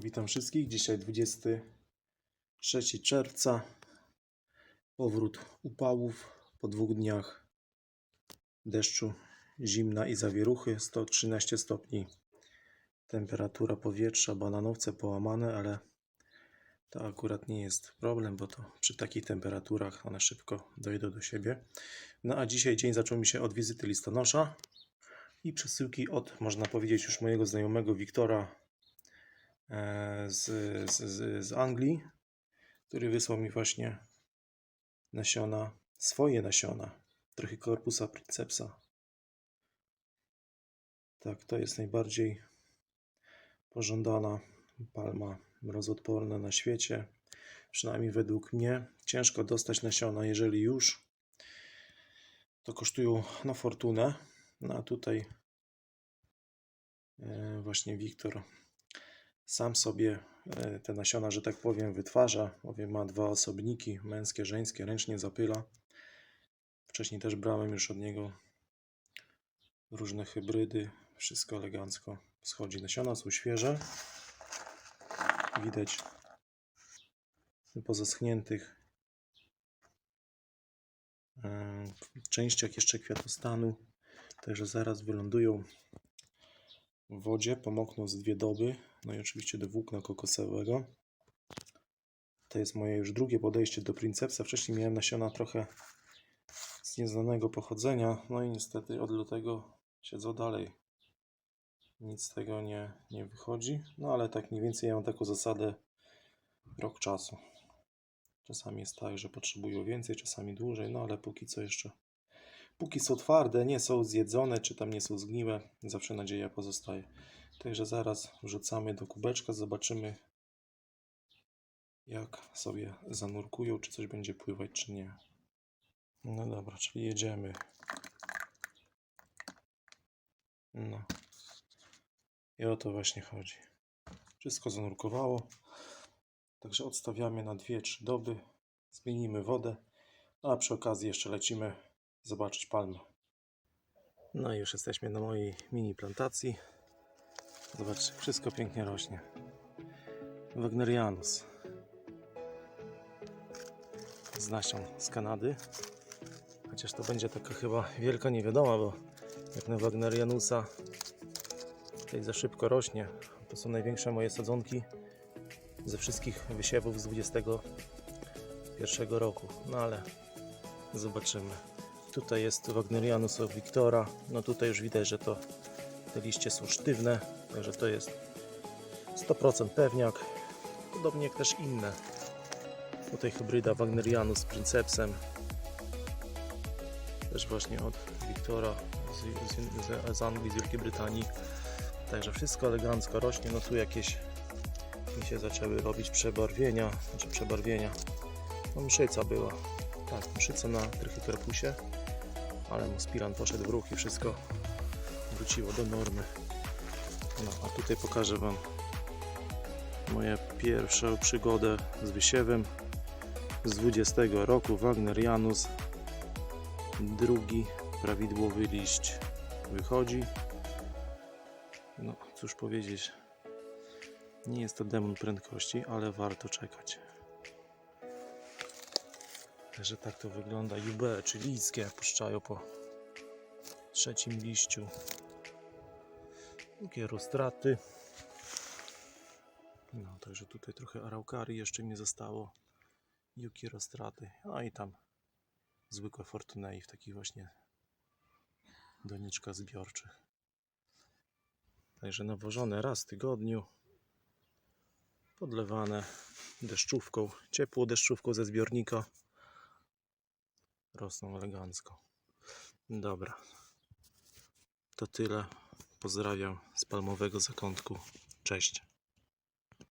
Witam wszystkich. Dzisiaj 23 czerwca. Powrót upałów po dwóch dniach deszczu, zimna i zawieruchy. 113 stopni temperatura powietrza, bananowce połamane, ale to akurat nie jest problem, bo to przy takich temperaturach one szybko dojdą do siebie. No a dzisiaj dzień zaczął mi się od wizyty listonosza i przesyłki od, można powiedzieć, już mojego znajomego Wiktora z, z, z, z Anglii, który wysłał mi właśnie nasiona, swoje nasiona, trochę korpusa princepsa. Tak, to jest najbardziej pożądana palma mrozodporna na świecie. Przynajmniej według mnie. Ciężko dostać nasiona, jeżeli już, to kosztują na fortunę. No a tutaj e, właśnie Wiktor sam sobie e, te nasiona, że tak powiem, wytwarza. Bowiem ma dwa osobniki, męskie, żeńskie, ręcznie zapyla. Wcześniej też brałem już od niego różne hybrydy. Wszystko elegancko schodzi. Nasiona są świeże. Widać po zaschniętych e, częściach jeszcze kwiatostanu. Także zaraz wylądują wodzie, pomokną z dwie doby. No i oczywiście do włókna kokosowego. To jest moje już drugie podejście do Princepsa. Wcześniej miałem nasiona trochę z nieznanego pochodzenia. No i niestety od lutego siedzą dalej. Nic z tego nie, nie wychodzi. No ale tak mniej więcej ja mam taką zasadę rok czasu. Czasami jest tak, że potrzebują więcej, czasami dłużej, no ale póki co jeszcze póki są twarde, nie są zjedzone, czy tam nie są zgniłe, zawsze nadzieja pozostaje. Także zaraz wrzucamy do kubeczka, zobaczymy jak sobie zanurkują, czy coś będzie pływać, czy nie. No dobra, czyli jedziemy. No. I o to właśnie chodzi. Wszystko zanurkowało. Także odstawiamy na 2-3 doby. Zmienimy wodę. A przy okazji jeszcze lecimy zobaczyć palmę. No i już jesteśmy na mojej mini plantacji. Zobaczcie, wszystko pięknie rośnie. Wagnerianus. Z nasion z Kanady. Chociaż to będzie taka chyba wielka niewiadoma, bo jak na Wagnerianusa tutaj za szybko rośnie. To są największe moje sadzonki ze wszystkich wysiewów z 21 roku. No ale zobaczymy. Tutaj jest Wagnerianus od Wiktora. No tutaj już widać, że to te liście są sztywne, także to jest 100% pewniak. Podobnie jak też inne. Tutaj hybryda Wagnerianus z Princepsem. Też właśnie od Wiktora z, z, Anglii, z Wielkiej Brytanii. Także wszystko elegancko rośnie. No tu jakieś mi się zaczęły robić przebarwienia, znaczy przebarwienia. No mszyca była. Tak, mszyca na trychykorpusie, ale mu spiran poszedł w ruch i wszystko wróciło do normy. No, a tutaj pokażę Wam moją pierwszą przygodę z wysiewem z 20 roku Wagnerianus. Drugi prawidłowy liść wychodzi. No, cóż powiedzieć, nie jest to demon prędkości, ale warto czekać. Także tak to wygląda. UB, czyli lickie, puszczają po trzecim liściu. Takie roztraty. No, także tutaj trochę araukarii jeszcze mi zostało. Yuki roztraty. No i tam zwykłe Fortunei w takich właśnie doniczkach zbiorczych. Także nawożone raz w tygodniu. Podlewane deszczówką, ciepłą deszczówką ze zbiornika. Rosną elegancko. Dobra. To tyle. Pozdrawiam z palmowego zakątku. Cześć.